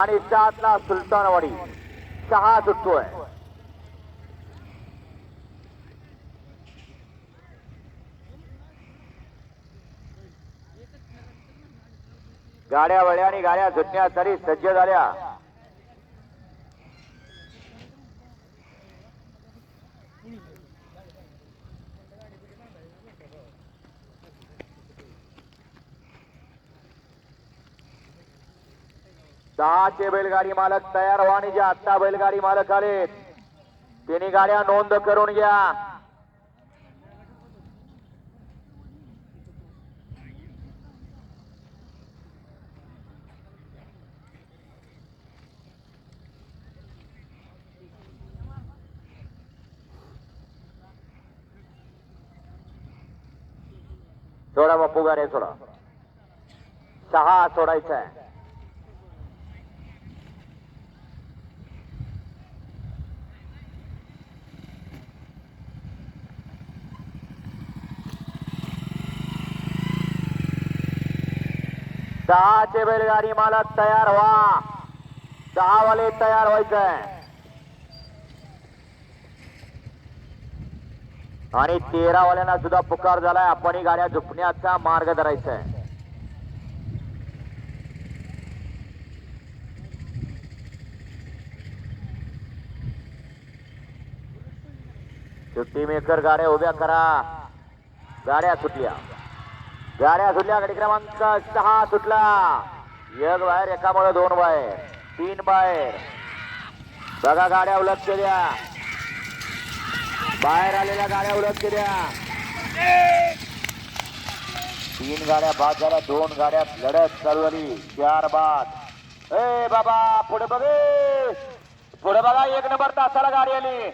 आणि सातला सुलतानवाडी सहा सुटतोय. गाड्या वड्या आणि गाड्या सुटण्यासाठी सज्ज झाल्या. दहाचे बैलगाडी मालक तयार व्हाने जे आत्ता बैलगाडी मालक आले त्यांनी गाड्या नोंद करून घ्या. सोडा बापू गाड्या सोडा सहा सोडायचा आहे. सहाचे बैलगाडी मालक तयार व्हा. दहा वाले तयार व्हायचंय. आणि तेरा वाल्यांना सुद्धा पुकार झालाय. आपण गाड्या झुपण्याचा मार्ग धरायचा सुट्टी मेकर गाड्या उभ्या करा. गाड्या सुटल्या. गाड्या सुटल्या गाडी क्रमांक सहा सुटला. एक बाहेर एकामुळे दोन बाहेर तीन बाहेर. बघा गाड्या उलट द्या बाहेर आलेल्या गाड्या उलट द्या तीन गाड्या बाद झाल्या दोन गाड्या लढत चालू झाली. चार बाद ए बाबा पुढे बघे पुढे बघा एक नंबर तासाला गाडी आली.